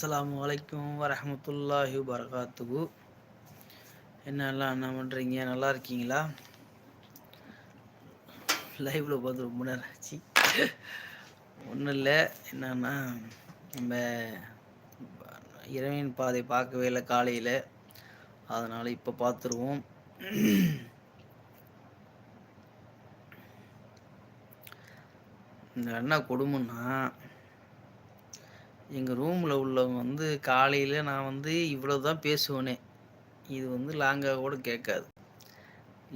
அஸ்ஸலாமு அலைக்கும் வரமத்துல்லாஹி வரகாத்துகு என்னெல்லாம் என்ன பண்ணுறீங்க நல்லா இருக்கீங்களா? லைவில் பார்த்து ரொம்ப நேரம் ஆச்சு. ஒன்றும் இல்லை. என்னன்னா நம்ம இரவின் பாதை பார்க்கவே இல்லை காலையில். அதனால் இப்போ பார்த்துருவோம். இந்த என்ன கொடுமைன்னா எங்கள் ரூமில் உள்ளவங்க வந்து காலையில் நான் வந்து இவ்வளோ தான் பேசுவேனே. இது வந்து லாங்காக கூட கேட்காது.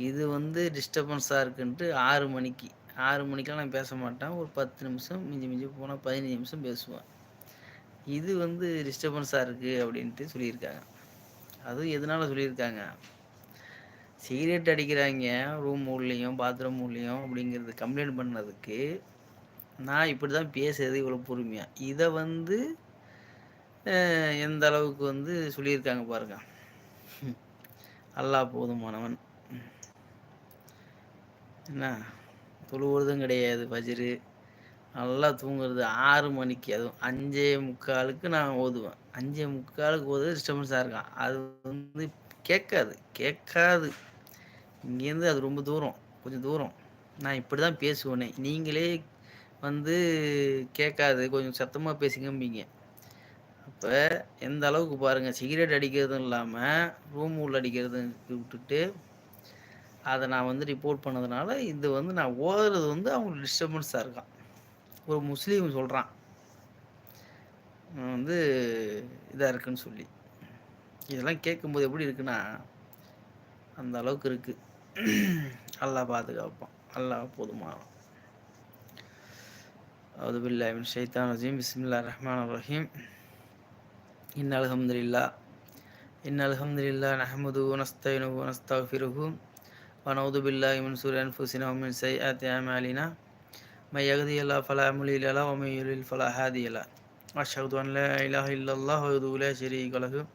இது வந்து டிஸ்டர்பன்ஸாக இருக்குன்ட்டு ஆறு மணிக்கு. ஆறு மணிக்கெலாம் நான் பேச மாட்டேன். ஒரு பத்து நிமிஷம் மிஞ்சி மிஞ்சி போனால் பதினஞ்சு நிமிஷம் பேசுவேன். இது வந்து டிஸ்டர்பன்ஸாக இருக்குது அப்படின்ட்டு சொல்லியிருக்காங்க. அதுவும் எதனால் சொல்லியிருக்காங்க? சிகரெட் அடிக்கிறாங்க ரூம் உள்ளேயும் பாத்ரூம் உள்ளேயும் அப்படிங்கிறது கம்ப்ளைண்ட் பண்ணதுக்கு நான் இப்படி தான் பேசுறது இவ்வளோ பொறுமையாக இதை வந்து எந்த அளவுக்கு வந்து சொல்லியிருக்காங்க பாருங்க. அல்லாஹ் போதுமானவன். என்ன? தொழுவுறதும் கிடையாது பஜரு நல்லா தூங்குறது ஆறு மணிக்கு. அதுவும் அஞ்சே முக்காலுக்கு நான் ஓதுவேன். அஞ்சே முக்காலுக்கு ஓதுறது டிஸ்டர்பன்ஸாக இருக்கான். அது வந்து கேட்காது. கேட்காது. இங்கேருந்து அது ரொம்ப தூரம். கொஞ்சம் தூரம். நான் இப்படி தான் பேசுவேனே. நீங்களே வந்து கேட்காது. கொஞ்சம் சத்தமாக பேசுங்கம்பிங்க. அப்போ எந்த அளவுக்கு பாருங்கள் சிகரெட் அடிக்கிறதும் இல்லாமல் ரூம் உள்ள அடிக்கிறதும் விட்டுட்டு அதை நான் வந்து ரிப்போர்ட் பண்ணதுனால இது வந்து நான் ஓதுறது வந்து அவங்களுக்கு டிஸ்டர்பன்ஸாக இருக்கான். ஒரு முஸ்லீம் சொல்கிறான் வந்து இதாக இருக்குன்னு சொல்லி. இதெல்லாம் கேட்கும்போது எப்படி இருக்குன்னா அந்த அளவுக்கு இருக்குது நல்லா பாதுகாப்பான். அல்லா போதுமான أعوذ بالله من الشيطان الرجيم. بسم الله الرحمن الرحيم. إن الحمد لله إن الحمد لله نحمده ونستعينه ونستغفره ونعوذ بالله من شرور أنفسنا ومن سيئات أعمالنا. من يهده الله فلا مضل له ومن يضلل فلا هادي له. أشهد أن لا إله إلا الله وحده لا شريك له.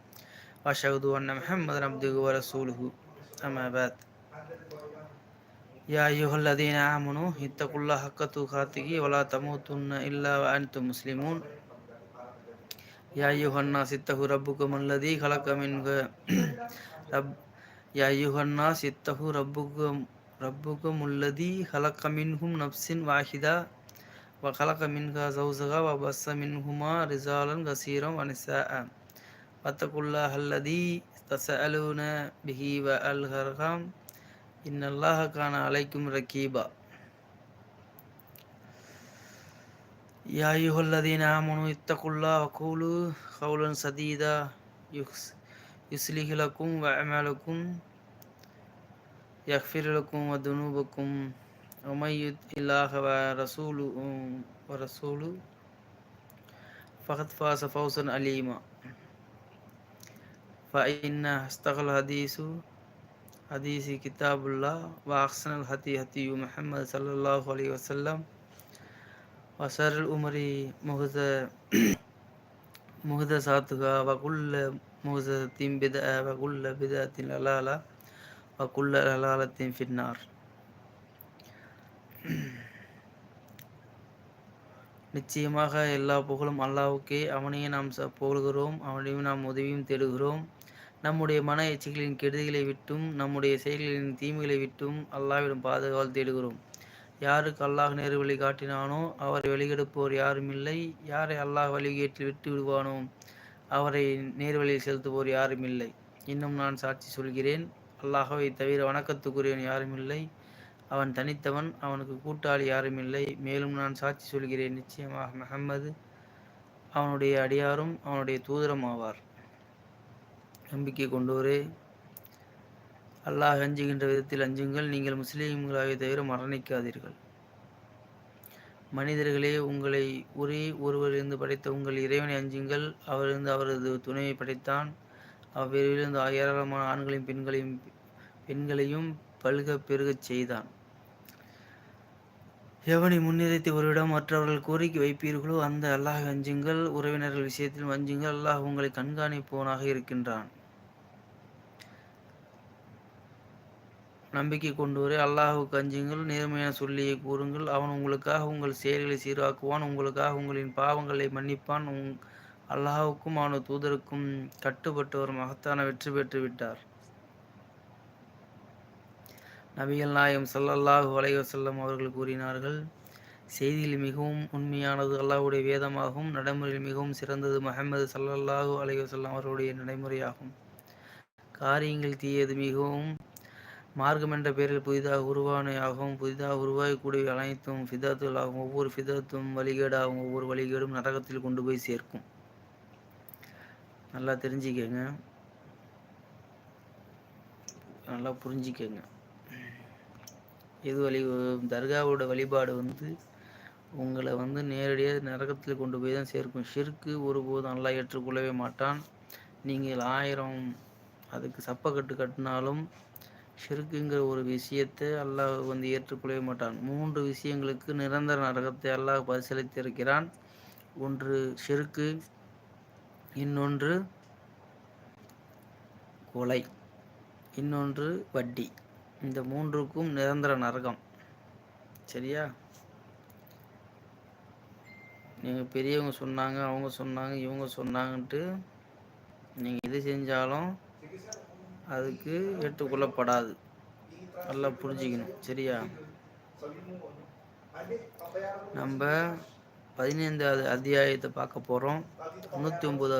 وأشهد أن محمدا عبده ورسوله. أما بعد. يا أيها الذين آمنوا اتقوا الله حق تقاته ولا تموتن إلا وأنتم مسلمون يا أيها الناس اتقوا ربكم الذي خلق من رب يا أيها الناس اتقوا ربكم ربكم الذي خلق منهم نفس واحدة وخلق منها زوجها وبث منهما رجالا كثيرا ونساء واتقوا الله الذي تسألون به والأرحام إن الله كان عليكم ركيبا. يا أيها الذين آمنوا اتقوا الله وقولوا قولا سديدا. يصلح لكم وأعمالكم يغفر لكم وذنوبكم ومن يطع الله ورسوله ورسوله فقد فاز فوزا عليما. فإن أصدق الحديث ஹதீசி கிதாபுல்லா வ அஹ்சனல் ஹதி ஹத்தியு முஹம்மது சல்லாஹூ அலி வசல்லம் வசர் உமரி முகுத முகுத சாத்துகா வகுல்ல முகுத தீம் பித வகுல்ல பிதத்தின் அலாலா வகுல்ல அலாலத்தின் ஃபின்னார். நிச்சயமாக எல்லா புகழும் அல்லாவுக்கே அவனையே நாம் புகழ்கிறோம் அவனையும் நாம் உதவியும் தேடுகிறோம். நம்முடைய மன எச்சைகளின் கெடுதிகளை விட்டும் நம்முடைய செயல்களின் தீமைகளை விட்டும் அல்லாவிடம் பாதுகாவல் தேடுகிறோம். யாருக்கு அல்லாஹ் நேரு வழி காட்டினானோ அவரை வழிகெடுப்போர் யாரும் இல்லை யாரை அல்லாஹ் வழிகேட்டில் விட்டு விடுவானோ அவரை நேர்வழியில் செலுத்துவோர் யாரும் இல்லை இன்னும் நான் சாட்சி சொல்கிறேன். அல்லாஹவை தவிர வணக்கத்துக்குரியவன் யாரும் இல்லை அவன் தனித்தவன் அவனுக்கு கூட்டாளி யாரும் இல்லை மேலும் நான் சாட்சி சொல்கிறேன். நிச்சயமாக மஹம்மது அவனுடைய அடியாரும் அவனுடைய தூதரம் ஆவார். நம்பிக்கை கொண்டோரே. அல்லாஹ் அஞ்சுகின்ற விதத்தில் அஞ்சுங்கள் நீங்கள் முஸ்லீம்களாக தவிர மரணிக்காதீர்கள். மனிதர்களே உங்களை ஒரே ஒருவரிலிருந்து படைத்த உங்கள் இறைவனை அஞ்சுங்கள். அவரிருந்து அவரது துணையை படைத்தான். அவ்விரைவிலிருந்து ஏராளமான ஆண்களையும் பெண்களையும் பெண்களையும் பல்க பெருகச் செய்தான். எவனை முன்னிறுத்தி ஒருவிடம் மற்றவர்கள் கோரிக்கை வைப்பீர்களோ அந்த அல்லாஹ் அஞ்சுங்கள். உறவினர்கள் விஷயத்தில் அஞ்சுங்கள். அல்லாஹ் உங்களை கண்காணிப்பவனாக இருக்கின்றான். நம்பிக்கை கொண்டோரே அல்லாஹுக்கு அஞ்சுங்கள் நேர்மையான சொல்லியை கூறுங்கள். அவன் உங்களுக்காக உங்கள் செயல்களை சீராக்குவான் உங்களுக்காக உங்களின் பாவங்களை மன்னிப்பான். உங் அல்லாஹுக்கும் அவனது தூதருக்கும் கட்டுப்பட்டு ஒரு மகத்தான வெற்றி பெற்று விட்டார். நபிகள் நாயம் சல்லல்லாஹு அலைவசல்லம் அவர்கள் கூறினார்கள் செய்தியில் மிகவும் உண்மையானது அல்லாஹுடைய வேதமாகும் நடைமுறையில் மிகவும் சிறந்தது மஹமது சல்லல்லாஹு அலைவசல்லம் அவர்களுடைய நடைமுறையாகும். காரியங்கள் தீயது மிகவும் மார்க்கம் என்ற பெயரில் புதிதாக உருவானையாகவும் புதிதாக உருவாகக்கூடிய அனைத்தும் ஃபிதாத்துகளாகும் ஒவ்வொரு ஃபிதத்தும் வழிகேடாகும் ஒவ்வொரு வழிகேடும் நரகத்தில் கொண்டு போய் சேர்க்கும். நல்லா தெரிஞ்சுக்கங்க. நல்லா புரிஞ்சிக்கங்க. இது வழி தர்காவோட வழிபாடு வந்து உங்களை வந்து நேரடியாக நரகத்தில் கொண்டு போய் தான் சேர்க்கும். ஷிர்க்கு ஒருபோதும் நல்லா ஏற்றுக்கொள்ளவே மாட்டான். நீங்கள் ஆயிரம் அதுக்கு சப்பக்கட்டு கட்டினாலும் ஷிர்க்குங்கிற ஒரு விஷயத்தை அல்லாஹ் வந்து ஏற்றுக்கொள்ளவே மாட்டான். மூன்று விஷயங்களுக்கு நிரந்தர நரகத்தை அல்லாஹ் பரிசீலித்திருக்கிறான். ஒன்று ஷிர்க்கு இன்னொன்று கொலை இன்னொன்று வட்டி. இந்த மூன்றுக்கும் நிரந்தர நரகம். சரியா? நீங்கள் பெரியவங்க சொன்னாங்க அவங்க சொன்னாங்க இவங்க சொன்னாங்கன்ட்டு நீங்கள் எது செஞ்சாலும் அதுக்கு ஏற்றுக்கொள்ளப்படாது. நல்லா புரிஞ்சுக்கணும் சரியா? நம்ம பதினைந்தாவது அத்தியாயத்தை பார்க்க போகிறோம் தொண்ணூற்றி ஒம்பது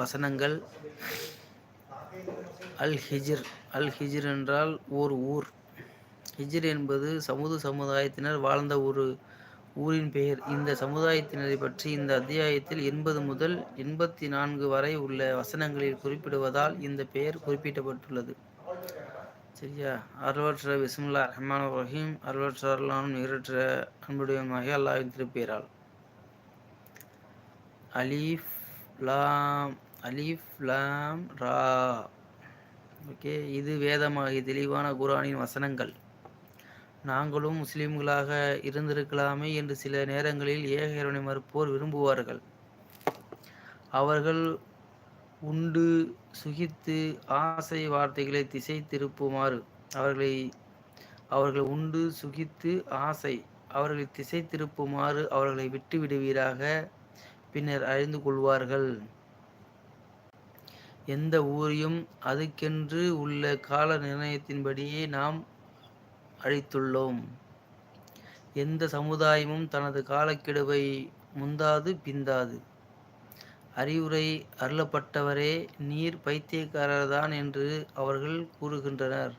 வசனங்கள். அல் ஹிஜிர் அல் ஹிஜிர் என்றால் ஓர் ஊர். ஹிஜிர் என்பது சமூக சமுதாயத்தினர் வாழ்ந்த ஒரு ஊரின் பெயர். இந்த சமுதாயத்தினரை பற்றி இந்த அத்தியாயத்தில் எண்பது முதல் எண்பத்தி நான்கு வரை உள்ள வசனங்களில் குறிப்பிடுவதால் இந்த பெயர் குறிப்பிடப்பட்டுள்ளது. சரியா? அருளற்ற விஸ்முல்லா ரஹ்மான் ரஹீம். அருளற்ற அருளானும் நிகரற்ற அன்புடையமாக அல்லாவின் திருப்பெயரால். அலீஃப் லாம் அலீஃப் லாம் ரா. ஓகே. இது வேதமாகிய தெளிவான குரானின் வசனங்கள். நாங்களும் முஸ்லிம்களாக இருந்திருக்கலாமே என்று சில நேரங்களில் ஏக இறைவனை மறுப்போர் விரும்புவார்கள். அவர்கள் உண்டு சுகித்து ஆசை வார்த்தைகளை திசை திருப்புமாறு அவர்களை அவர்கள் உண்டு சுகித்து ஆசை அவர்களை திசை திருப்புமாறு அவர்களை விட்டு விடுவீராக பின்னர் அறிந்து கொள்வார்கள். எந்த ஊரையும் அதுக்கென்று உள்ள கால நிர்ணயத்தின்படியே நாம் அழித்துள்ளோம். எந்த சமுதாயமும் தனது காலக்கெடுவை முந்தாது பிந்தாது. அறிவுரை அருளப்பட்டவரே நீர் பைத்தியக்காரர்தான் என்று அவர்கள் கூறுகின்றனர்.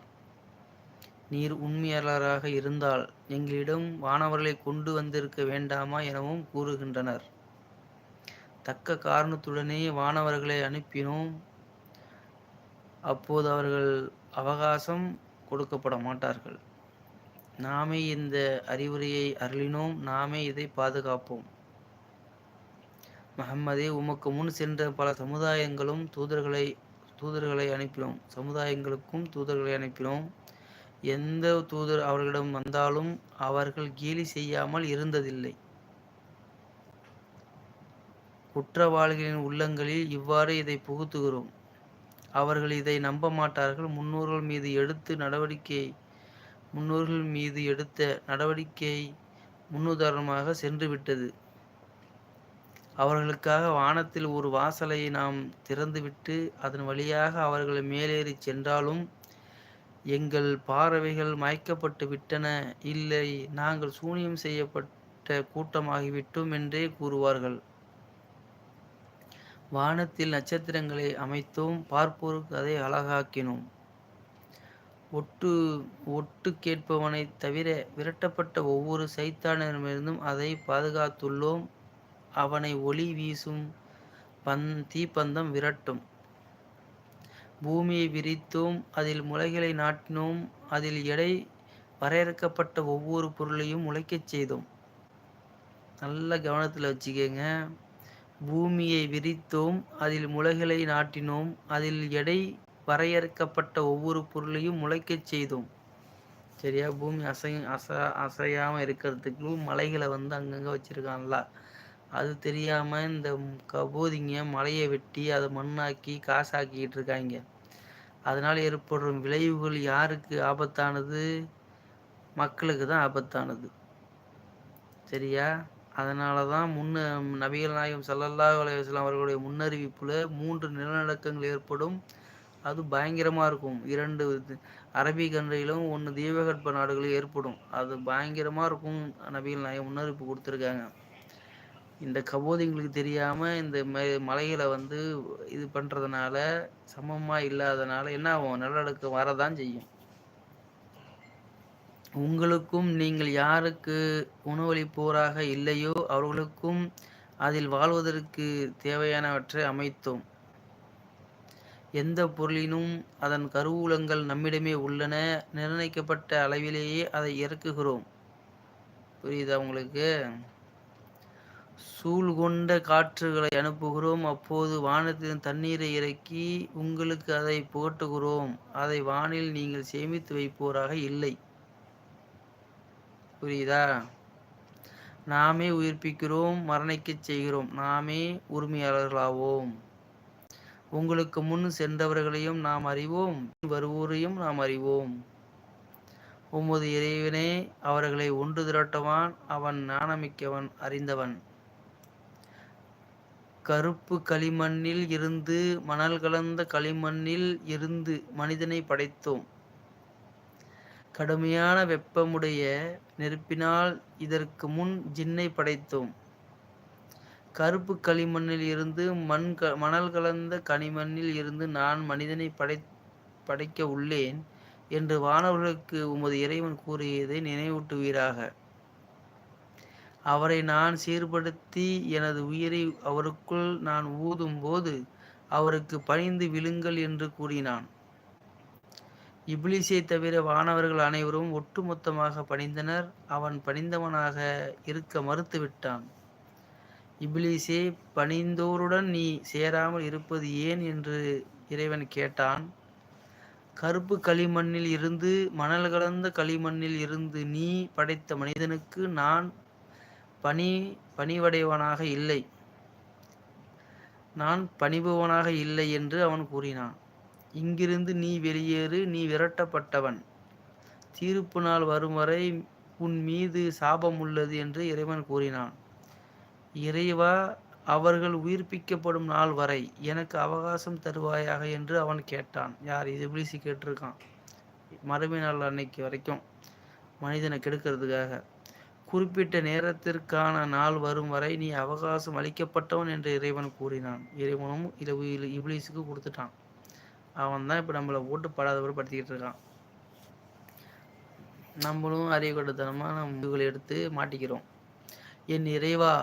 நீர் உண்மையாளராக இருந்தால் எங்களிடம் வானவர்களை கொண்டு வந்திருக்க வேண்டாமா எனவும் கூறுகின்றனர். தக்க காரணத்துடனே வானவர்களை அனுப்பினோம். அப்போது அவர்கள் அவகாசம் கொடுக்கப்பட மாட்டார்கள் நாமே இந்த அறிவுரையை அருளினோம் நாமே இதை பாதுகாப்போம். மஹம்மதே உமக்கு முன் சென்ற பல சமுதாயங்களும் தூதர்களை தூதர்களை அனுப்பினோம். சமுதாயங்களுக்கும் தூதர்களை அனுப்பினோம். எந்த தூதர் அவர்களிடம் வந்தாலும் அவர்கள் கேலி செய்யாமல் இருந்ததில்லை. குற்றவாளிகளின் உள்ளங்களில் இவ்வாறு இதை புகுத்துகிறோம். அவர்கள் இதை நம்ப மாட்டார்கள். முன்னோர்கள் மீது எடுத்து நடவடிக்கை முன்னோர்கள் மீது எடுத்த நடவடிக்கை முன்னுதாரணமாக சென்றுவிட்டது. அவர்களுக்காக வானத்தில் ஒரு வாசலை நாம் திறந்துவிட்டு அதன் வழியாக அவர்கள் மேலேறி சென்றாலும் எங்கள் பார்வைகள் மயக்கப்பட்டு விட்டன. இல்லை நாங்கள் சூனியம் செய்யப்பட்ட கூட்டமாகிவிட்டோம் என்றே கூறுவார்கள். வானத்தில் நட்சத்திரங்களை அமைத்தோம். பார்ப்போருக்கு அதை அழகாக்கினோம். ஒட்டு ஒட்டு கேட்பவனை தவிர விரட்டப்பட்ட ஒவ்வொரு சைத்தானிடமிருந்தும் அதை பாதுகாத்துள்ளோம். அவனை ஒளி வீசும் பந் தீப்பந்தம் விரட்டும். பூமியை விரித்தோம் அதில் முளைகளை நாட்டினோம் அதில் எடை வரையறுக்கப்பட்ட ஒவ்வொரு பொருளையும் முளைக்கச் செய்தோம். நல்ல கவனத்தில் வச்சுக்கோங்க. பூமியை விரித்தோம் அதில் முளைகளை நாட்டினோம் அதில் எடை வரையறுக்கப்பட்ட ஒவ்வொரு பொருளையும் முளைக்கச் செய்தோம். சரியா? பூமி அசை அச அசையாமல் இருக்கிறதுக்கு மலைகளை வந்து அங்கங்கே வச்சுருக்கான்ல அது தெரியாமல் இந்த கபோதிங்க மலையை வெட்டி அதை மண்ணாக்கி காசாக்கிக்கிட்டு இருக்காங்க. அதனால் ஏற்படும் விளைவுகள் யாருக்கு ஆபத்தானது? மக்களுக்கு தான் ஆபத்தானது. சரியா? அதனால தான் முன்ன நபிகள் நாயகம் சல்லல்லா அலைஹி அவர்களுடைய முன்னறிவிப்பில் மூன்று நிலநடுக்கங்கள் ஏற்படும். அது பயங்கரமாக இருக்கும். இரண்டு அரபி கண்ட்ரியிலும், 1 தீபகற்ப நாடுகளில் ஏற்படும். அது பயங்கரமாக இருக்கும். நபிகள் நாயகம் முன்னறிவிப்பு கொடுத்துருக்காங்க இந்த கபோதிங்களுக்கு தெரியாமல் இந்த மலைகளை வந்து இது பண்ணுறதுனால சமமாக இல்லாதனால என்ன ஆகும்? நிலநடுக்கம் வரதான் செய்யும். உங்களுக்கும் நீங்கள் யாருக்கு உணவளிப்போராக இல்லையோ அவர்களுக்கும் அதில் வாழ்வதற்கு தேவையானவற்றை அமைத்தோம். எந்த பொருளினும் அதன் கருவூலங்கள் நம்மிடமே உள்ளன. நிர்ணயிக்கப்பட்ட அளவிலேயே அதை இறக்குகிறோம். புரியுதா உங்களுக்கு? சூழ்கொண்ட காற்றுகளை அனுப்புகிறோம். அப்போது வானத்தின் தண்ணீரை இறக்கி உங்களுக்கு அதை புகட்டுகிறோம். அதை வானில் நீங்கள் சேமித்து வைப்போராக இல்லை. புரியுதா? நாமே உயிர்ப்பிக்கிறோம், மரணிக்கச் செய்கிறோம். நாமே உரிமையாளர்களாவோம். உங்களுக்கு முன் சென்றவர்களையும் நாம் அறிவோம். பின் வருவோரையும் நாம் அறிவோம். உமது இறைவனே அவர்களை ஒன்று திரட்டவான் அவன் ஞானமிக்கவன், அறிந்தவன். கருப்பு களிமண்ணில் இருந்து மணல் கலந்த களிமண்ணில் இருந்து மனிதனை படைத்தோம். கடுமையான வெப்பமுடைய நெருப்பினால் இதற்கு முன் ஜின்னை படைத்தோம். கருப்பு களிமண்ணில் இருந்து மண் க மணல் கலந்த களிமண்ணில் இருந்து நான் மனிதனை படை படைக்க உள்ளேன் என்று வானவர்களுக்கு உமது இறைவன் கூறியதை நினைவூட்டுவீராக. அவரை நான் சீர்படுத்தி எனது உயிரை அவருக்குள் நான் ஊதும் போது அவருக்கு பணிந்து விழுங்கள் என்று கூறினான். இப்லீஸைத் தவிர வானவர்கள் அனைவரும் ஒட்டுமொத்தமாக பணிந்தனர். அவன் பணிந்தவனாக இருக்க மறுத்துவிட்டான். இப்லீசே பணிந்தோருடன் நீ சேராமல் இருப்பது ஏன்? என்று இறைவன் கேட்டான். கருப்பு களிமண்ணில் இருந்து மணல் கலந்த களிமண்ணில் இருந்து நீ படைத்த மனிதனுக்கு நான் பணி பணிவடைவனாக இல்லை. நான் பணிபவனாக இல்லை என்று அவன் கூறினான். இங்கிருந்து நீ வெளியேறு. நீ விரட்டப்பட்டவன். தீர்ப்பு நாள் வரும் வரை உன் மீது சாபம் உள்ளது என்று இறைவன் கூறினான். இறைவா அவர்கள் உயிர்ப்பிக்கப்படும் நாள் வரை எனக்கு அவகாசம் தருவாயாக என்று அவன் கேட்டான். யார்? இப்லீஸ் கேட்டிருக்கான். மறுமை நாள் அன்னைக்கு வரைக்கும் மனிதனை கெடுக்கிறதுக்காக. குறிப்பிட்ட நேரத்திற்கான நாள் வரும் வரை நீ அவகாசம் அளிக்கப்பட்டவன் என்று இறைவன் கூறினான். இறைவனும் இத இப்லீஸுக்கு கொடுத்துட்டான் அவன் தான் இப்போ நம்மளை ஓட்டு படாதபாடு படுத்திக்கிட்டு இருக்கான். நம்மளும் அறிவுகெட்டத்தனமான முடிவுகளை எடுத்து மாட்டிக்கிறோம். என் இறைவா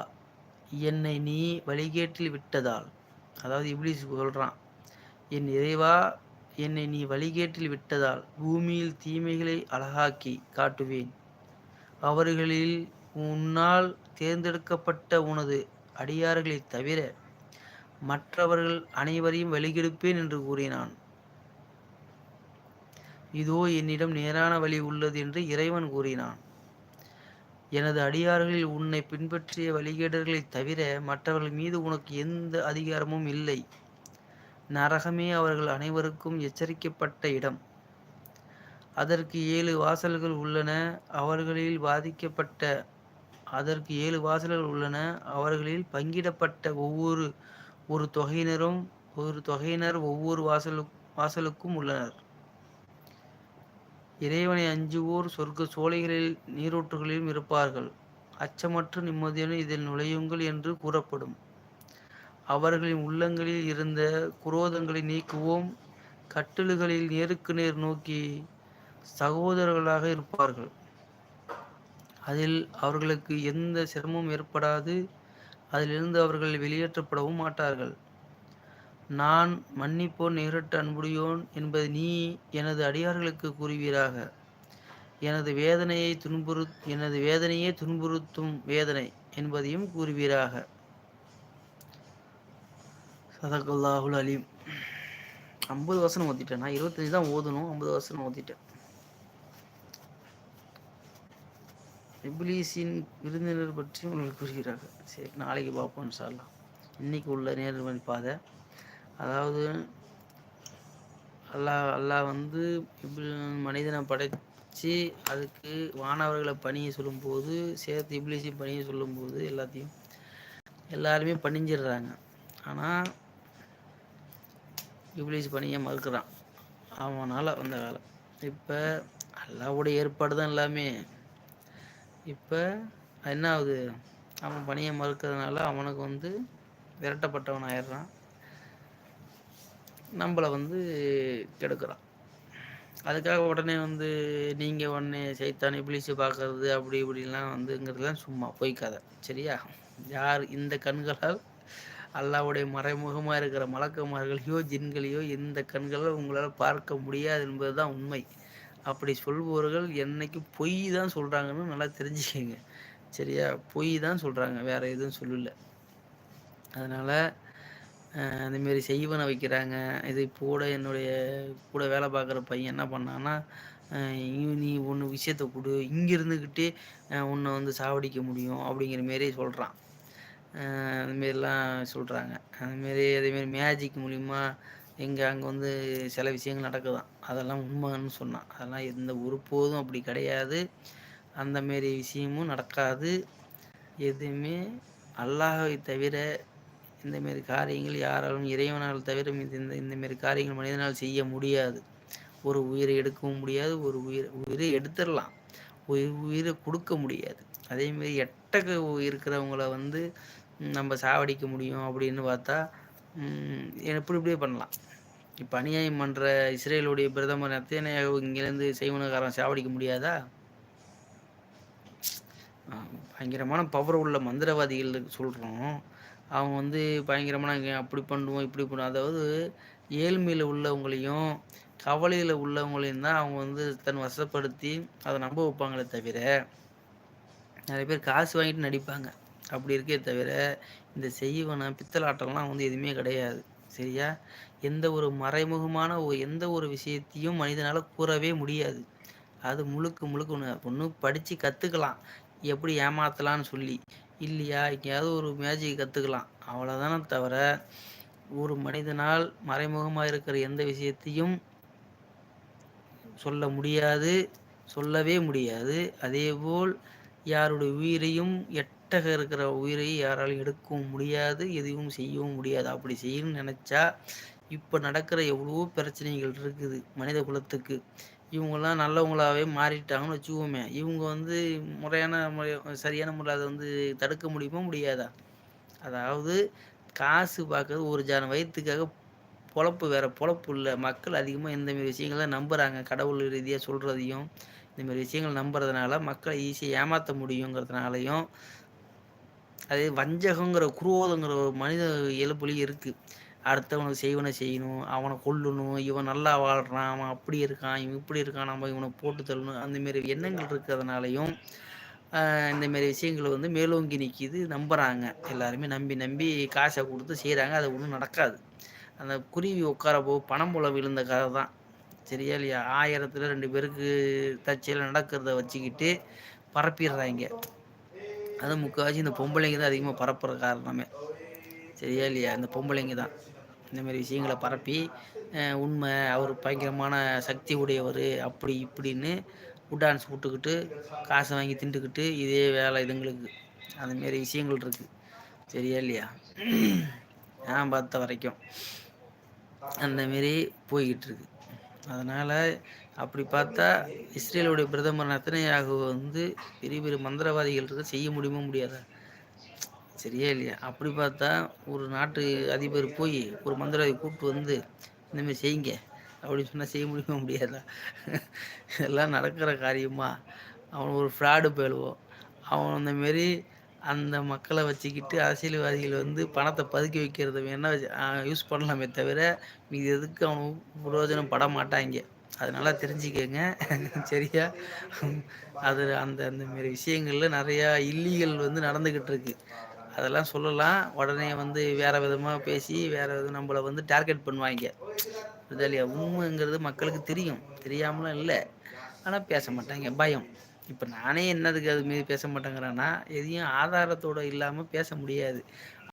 என்னை நீ வழிகேட்டில் விட்டதால் அதாவது இப்லீஸ் சொல்கிறான் என் இறைவா என்னை நீ வழிகேட்டில் விட்டதால் பூமியில் தீமைகளை அழகாக்கி காட்டுவேன். அவர்களில் உன்னால் தேர்ந்தெடுக்கப்பட்ட உனது அடியார்களைத் தவிர மற்றவர்கள் அனைவரையும் வழிகெடுப்பேன் என்று கூறினான். இதோ என்னிடம் நேரான வழி உள்ளது என்று இறைவன் கூறினான். எனது அடியார்களில் உன்னை பின்பற்றிய வழிகேடர்களைத் தவிர மற்றவர்கள் மீது உனக்கு எந்த அதிகாரமும் இல்லை. நரகமே அவர்கள் அனைவருக்கும் எச்சரிக்கப்பட்ட இடம். அதற்கு ஏழு வாசல்கள் உள்ளன. அவர்களில் பாதிக்கப்பட்ட அதற்கு ஏழு வாசல்கள் உள்ளன. அவர்களில் பங்கிடப்பட்ட ஒவ்வொரு ஒரு தொகையினரும் ஒரு தொகையினர் ஒவ்வொரு வாசலு வாசலுக்கும் உள்ளனர். இறைவனை அஞ்சுவோர் சொர்க்க சோலைகளில் நீரூற்றுகளிலும் இருப்பார்கள். அச்சமற்று நிம்மதியுடன் இதில் நுழையுங்கள் என்று கூறப்படும். அவர்களின் உள்ளங்களில் இருந்த குரோதங்களை நீக்குவோம். கட்டில்களில் நேருக்கு நேர் நோக்கி சகோதரர்களாக இருப்பார்கள். அதில் அவர்களுக்கு எந்த சிரமமும் ஏற்படாது. அதிலிருந்து அவர்கள் வெளியேற்றப்படவும் மாட்டார்கள். நான் மன்னிப்போன் நேரிட்டு அன்புடையோன் என்பதை நீ எனது அடியார்களுக்கு கூறுவீராக. எனது வேதனையை துன்புறுத் எனது வேதனையே துன்புறுத்தும் வேதனை என்பதையும் கூறுவீராக. சதகுல்லாஹுல் அலீம். 50 வசனம் ஓத்திட்டேன் நான் 25 தான் ஓதணும். 50 வசனம் ஓத்திட்டேன் இப்லீஸின் விருந்தினர் பற்றி உங்களுக்கு கூறுகிறார்கள். சரி நாளைக்கு பார்ப்போம் சார்லாம் இன்னைக்கு உள்ள நேர்வழி பாதை. அதாவது அல்லாஹ் அல்லாஹ் வந்து இப்படி மனிதனை படைச்சி அதுக்கு வானவர்களை பணியை சொல்லும்போது சேர்த்து இப்ளிசி பணியை சொல்லும்போது எல்லாத்தையும் எல்லாருமே பணிஞ்சிடுறாங்க. ஆனால் இப்ளீஸ் பணியை மறுக்கிறான். அவனால் வந்த காலம் இப்போ அல்லாவுடைய ஏற்பாடு தான் எல்லாமே. இப்போ என்ன ஆகுது? அவன் பணியை மறுக்கிறதுனால அவனுக்கு வந்து விரட்டப்பட்டவன் ஆயிடுறான் நம்மளை வந்து கெடுக்கிறான். அதுக்காக உடனே வந்து நீங்கள் உடனே சைத்தான் இப்ளீஸை பார்க்கறது அப்படி இப்படிலாம் வந்துங்கிறதுலாம் சும்மா போய் கதை. சரியா? யார் இந்த கண்களால் அல்லாவுடைய மறைமுகமாக இருக்கிற மலக்கமார்களையோ ஜின்களையோ இந்த கண்களால் உங்களால் பார்க்க முடியாது என்பது தான் உண்மை. அப்படி சொல்பவர்கள் என்னைக்கு பொய் தான் சொல்கிறாங்கன்னு நல்லா தெரிஞ்சுக்கங்க. சரியா? பொய் தான் சொல்கிறாங்க வேறு எதுவும் சொல்லலை. அதனால் அந்தமாரி செய்வனை வைக்கிறாங்க. இது கூட என்னுடைய கூட வேலை பார்க்குற பையன் என்ன பண்ணான்னா நீ ஒன்று விஷயத்த கொடு. இங்கே இருந்துக்கிட்டே உன்னை வந்து சாவடிக்க முடியும் அப்படிங்கிற மாரி சொல்கிறான் அதுமாரிலாம் சொல்கிறாங்க அதுமாரி அதேமாரி மேஜிக் மூலிமா எங்கே அங்கே வந்து சில விஷயங்கள் நடக்குதான். அதெல்லாம் உண்மைன்னு சொன்னான். அதெல்லாம் எந்த ஒருபோதும் அப்படி கிடையாது. அந்தமாரி விஷயமும் நடக்காது. எதுவுமே அல்லாஹை தவிர இந்தமாரி காரியங்கள் யாராலும் இறைவனால் தவிர இந்த இந்தமாரி காரியங்கள் மனிதனால் செய்ய முடியாது. ஒரு உயிரை எடுக்கவும் முடியாது ஒரு உயிர் உயிரை எடுத்துடலாம். உயிர் உயிரை கொடுக்க முடியாது. அதேமாரி எட்டக இருக்கிறவங்கள வந்து நம்ம சாவடிக்க முடியும் அப்படின்னு பார்த்தா எப்படி இப்படியே பண்ணலாம். இப்போ அநியாயம் பண்ணுற இஸ்ரேலுடைய பிரதமர் நத்தேனையாக இங்கேருந்து செய்வனக்காரன் சாவடிக்க முடியாதா? பயங்கரமான பவர் உள்ள மந்திரவாதிகள் சொல்கிறோம் அவங்க வந்து பயங்கரமாக நாங்கள் அப்படி பண்ணுவோம் இப்படி பண்ணுவோம். அதாவது ஏழ்மையில் உள்ளவங்களையும் கவலையில் உள்ளவங்களையும் தான் அவங்க வந்து தன் வசப்படுத்தி அதை நம்ப வைப்பாங்களே தவிர நிறைய பேர் காசு வாங்கிட்டு நடிப்பாங்க. அப்படி இருக்கே தவிர இந்த செய்வன பித்தலாட்டம்லாம் வந்து எதுவுமே கிடையாது. சரியா? எந்த ஒரு மறைமுகமான எந்த ஒரு விஷயத்தையும் மனிதனால் கூறவே முடியாது. அது முழுக்க முழுக்க ஒன்று படித்து கற்றுக்கலாம் எப்படி ஏமாத்தலான்னு சொல்லி இல்லையா? எங்கேயாவது ஒரு மேஜிக் கற்றுக்கலாம் அவ்வளோதானே தவிர ஒரு மனிதனால் மறைமுகமாக இருக்கிற எந்த விஷயத்தையும் சொல்ல முடியாது சொல்லவே முடியாது. அதேபோல் யாருடைய உயிரையும் எட்டக இருக்கிற உயிரை யாராலும் எடுக்கவும் முடியாது எதுவும் செய்யவும் முடியாது. அப்படி செய்யணும்னு நினச்சா இப்போ நடக்கிற எவ்வளவோ பிரச்சனைகள் இருக்குது மனித குலத்துக்கு. இவங்கெல்லாம் நல்லவங்களாகவே மாறிட்டாங்கன்னு வச்சுக்கோமே. இவங்க வந்து முறையான முறை சரியான முறையில் அதை வந்து தடுக்க முடியுமா முடியாதா? அதாவது காசு பார்க்கறது ஒரு ஜான வயிற்றுக்காக பொழப்பு வேறு பொழப்பு இல்லை. மக்கள் அதிகமாக இந்தமாரி விஷயங்களை நம்புகிறாங்க கடவுள் ரீதியாக சொல்கிறதையும் இந்தமாரி விஷயங்கள் நம்புறதுனால மக்களை ஈஸியாக ஏமாற்ற முடியுங்கிறதுனாலையும் அதே வஞ்சகங்கிற குரோதங்கிற ஒரு மனித இயல்புலையும் இருக்குது அடுத்தவனுக்கு செய்வனை செய்யணும் அவனை கொல்லணும் இவன் நல்லா வாழ்கிறான் அவன் அப்படி இருக்கான் இவன் இப்படி இருக்கான் நம்ம இவனை போட்டு தள்ளணும் அந்தமாரி எண்ணங்கள் இருக்கிறதுனாலையும் இந்தமாரி விஷயங்கள் வந்து மேலோங்கி நிற்கிது நம்புகிறாங்க எல்லாருமே நம்பி நம்பி காசை கொடுத்து செய்கிறாங்க அது ஒன்றும் நடக்காது. அந்த குருவி உட்கார போ பணம் போல விழுந்த கதை தான். சரியா இல்லையா? ஆயிரத்தில் ரெண்டு பேருக்கு தச்சையில் நடக்கிறத வச்சுக்கிட்டு பரப்பிடுறாங்க. அது முக்கால்வாசி இந்த பொம்பளைங்க தான் அதிகமாக பரப்புற காரணமே. சரியா இல்லையா? இந்த பொம்பளைங்க தான். இந்தமாரி விஷயங்களை பரப்பி உண்மை அவர் பயங்கரமான சக்தி உடையவர் அப்படி இப்படின்னு உட்டான்ஸ் விட்டுக்கிட்டு காசை வாங்கி திண்டுக்கிட்டு இதே வேலை இதுங்களுக்கு. அந்தமாரி விஷயங்கள் இருக்குது சரியா இல்லையா? நான் பார்த்த வரைக்கும். அந்தமாரி போய்கிட்டு இருக்கு. அதனால் அப்படி பார்த்தா இஸ்ரேலுடைய பிரதமர் நத்தனையாக வந்து பெரிய பெரிய மந்திரவாதிகள் இருக்க செய்ய முடியுமோ முடியாதா? சரியா இல்லையா? அப்படி பார்த்தா ஒரு நாட்டு அதிபர் போய் ஒரு மந்திரவாதி கூப்பிட்டு வந்து இந்தமாரி செய்யுங்க. அப்படின்னு சொன்னால் செய்ய முடியுமா முடியாதா? இதெல்லாம் நடக்கிற காரியமா? அவன் ஒரு ஃப்ராடு போயிடுவோம் அவன் அந்தமாரி அந்த மக்களை வச்சுக்கிட்டு அரசியல்வாதிகள் வந்து பணத்தை பதுக்கி வைக்கிறத வேணால் யூஸ் பண்ணலாமே தவிர மீது எதுக்கு அவன் பிரயோஜனம் பட மாட்டாங்க. அதனால தெரிஞ்சுக்கங்க. சரியா? அது அந்த அந்த மாரி விஷயங்களில் நிறையா இல்லீகல் வந்து நடந்துக்கிட்டு இருக்கு. அதெல்லாம் சொல்லலாம். உடனே வந்து வேறு விதமாக பேசி வேறு விதம் நம்மளை வந்து டார்கெட் பண்ணுவாங்க. இல்லையா உண்மைங்கிறது மக்களுக்கு தெரியும். தெரியாமலாம் இல்லை. ஆனால் பேச மாட்டாங்க. பயம். இப்போ நானே என்னதுக்கு அது மீது பேச மாட்டேங்கிறேன்னா எதையும் ஆதாரத்தோடு இல்லாமல் பேச முடியாது.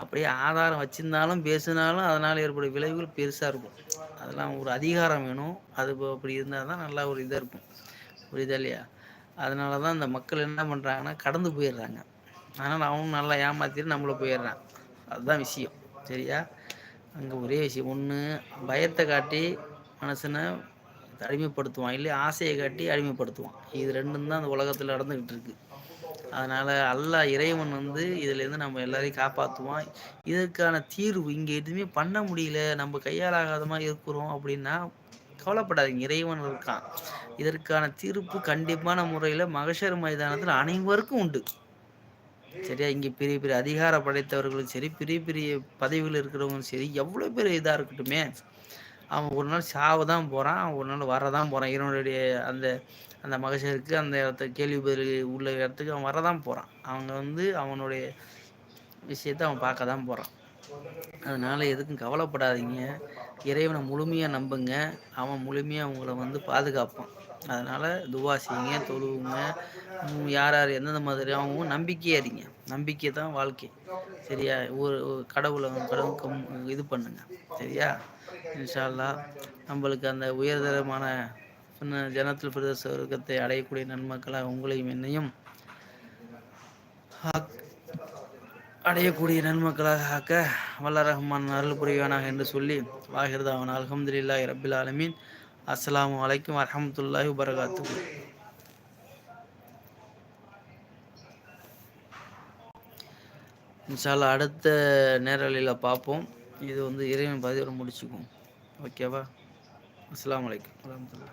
அப்படியே ஆதாரம் வச்சுருந்தாலும் பேசினாலும் அதனால் ஏற்படும் விளைவுகள் பெருசாக இருக்கும். அதெல்லாம் ஒரு அதிகாரம் வேணும். அது அப்படி இருந்தால் தான் நல்லா ஒரு இதாக இருக்கும். புரியுதா இல்லையா? அதனால தான் இந்த மக்கள் என்ன பண்ணுறாங்கன்னா கடந்து போயிடுறாங்க. அதனால் அவனும் நல்லா ஏமாற்றிட்டு நம்மளை போயிடுறான். அதுதான் விஷயம். சரியா? அங்கே ஒரே விஷயம். ஒன்று பயத்தை காட்டி மனசனை அடிமைப்படுத்துவான். இல்லை ஆசையை காட்டி அடிமைப்படுத்துவான். இது ரெண்டும் தான் அந்த உலகத்தில் நடந்துக்கிட்டு இருக்குது அதனால் அல்லாஹ் இறைவன் வந்து இதுலேருந்து நம்ம எல்லாரையும் காப்பாற்றுவான் இதற்கான தீர்வு இங்கே எதுவுமே பண்ண முடியல. நம்ம கையால் ஆகாத இருக்கிறோம் அப்படின்னா கவலைப்படாதீங்க. இறைவன் இருக்கான். இதற்கான தீர்ப்பு கண்டிப்பான முறையில் மகஷர் மைதானத்தில் அனைவருக்கும் உண்டு. சரியா இங்கே பெரிய பெரிய அதிகார படைத்தவர்களும் சரி பெரிய பெரிய பதவிகள் இருக்கிறவங்களும் சரி எவ்வளோ பெரிய இதாக இருக்கட்டுமே. அவன் ஒரு நாள் சாவ தான் போகிறான் ஒரு நாள் வரதான் போகிறான் இறைவனுடைய அந்த அந்த மகசருக்கு அந்த இடத்த கேள்வி பதில் உள்ள இடத்துக்கு அவன் வரதான் போகிறான் அவங்க வந்து அவனுடைய விஷயத்தை அவன் பார்க்க தான் போகிறான் அதனால் எதுக்கும் கவலைப்படாதீங்க. இறைவனை முழுமையாக நம்புங்க. அவன் முழுமையாக அவங்கள வந்து பாதுகாப்பான். அதனால் துவா செய்யுங்க தொழுவுங்க. யார் யார் எந்தெந்த மாதிரி அவங்க நம்பிக்கையே அறிங்க நம்பிக்கை தான் வாழ்க்கை. சரியா? ஒரு கடவுளை கடவுளுக்கு இது பண்ணுங்க. சரியா? இன்ஷால்லா நம்மளுக்கு அந்த உயர்தரமான ஜனத்தில் பிரதேச சொர்க்கத்தை அடையக்கூடிய நன்மக்களாக உங்களையும் என்னையும் அடையக்கூடிய நன்மக்களாக ஆக்க வல்ல ரஹ்மான் அருள் புரிவானாக என்று சொல்லி வாகிருதாவன் அலமதுல்லா ரபில் ஆலமீன். அஸ்லாம் வலைக்கம் வரமத்துல்லாஹி வரகாத்து இன்ஷால்லா அடுத்த நேரலையில் பார்ப்போம் இது வந்து இறைவன் பதிவு முடிச்சுக்கும். ஓகேவா? அஸ்லாம் வலைக்கம் வரமத்துல்லா